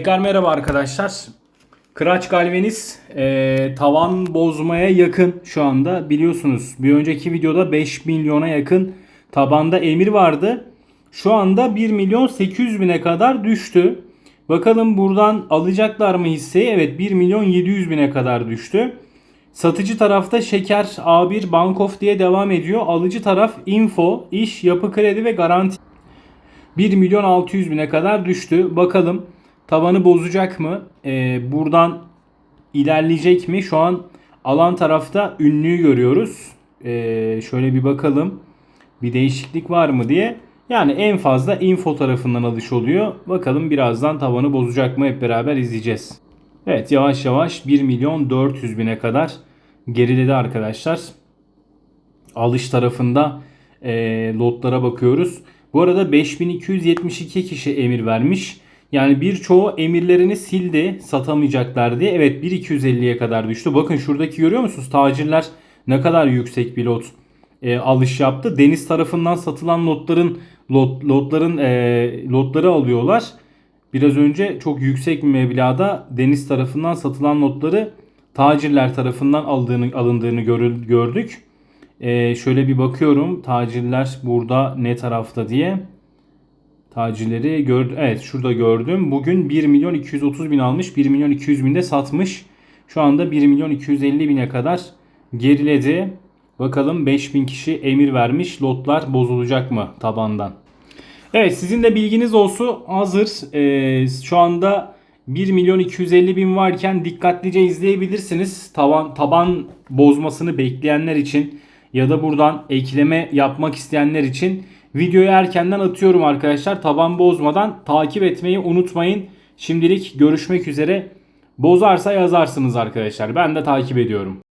Tekrar merhaba arkadaşlar. Kıraç Galvaniz e, tavan bozmaya yakın şu anda biliyorsunuz. Bir önceki videoda 5 milyona yakın tabanda emir vardı. Şu anda 1 milyon 800 bine kadar düştü. Bakalım buradan alacaklar mı hisseyi? Evet 1 milyon 700 bine kadar düştü. Satıcı tarafta Şeker A1 Bankof diye devam ediyor. Alıcı taraf Info, İş, Yapı Kredi ve Garanti 1 milyon 600 bine kadar düştü. Bakalım tabanı bozacak mı? Ee, buradan ilerleyecek mi? Şu an alan tarafta ünlüyü görüyoruz. Ee, şöyle bir bakalım. Bir değişiklik var mı diye. Yani en fazla info tarafından alış oluyor. Bakalım birazdan tavanı bozacak mı hep beraber izleyeceğiz. Evet yavaş yavaş 1 milyon 400 bine kadar geriledi arkadaşlar alış tarafında e, lotlara bakıyoruz. Bu arada 5272 kişi emir vermiş. Yani birçoğu emirlerini sildi satamayacaklar diye. Evet 1250'ye kadar düştü. Bakın şuradaki görüyor musunuz? Tacirler ne kadar yüksek bir lot e, alış yaptı. Deniz tarafından satılan lotların lot, lotların e, lotları alıyorlar. Biraz önce çok yüksek bir meblağda deniz tarafından satılan notları tacirler tarafından aldığını alındığını gördük. Ee, şöyle bir bakıyorum. Tacirler burada ne tarafta diye. Tacirleri gördüm. Evet şurada gördüm. Bugün 1 milyon 230 bin almış. 1 milyon 200 bin de satmış. Şu anda 1 milyon 250 bine kadar geriledi. Bakalım 5000 kişi emir vermiş. Lotlar bozulacak mı tabandan? Evet sizin de bilginiz olsun hazır. Ee, şu anda 1 milyon 250 bin varken dikkatlice izleyebilirsiniz. Taban, taban bozmasını bekleyenler için ya da buradan ekleme yapmak isteyenler için videoyu erkenden atıyorum arkadaşlar. Taban bozmadan takip etmeyi unutmayın. Şimdilik görüşmek üzere. Bozarsa yazarsınız arkadaşlar. Ben de takip ediyorum.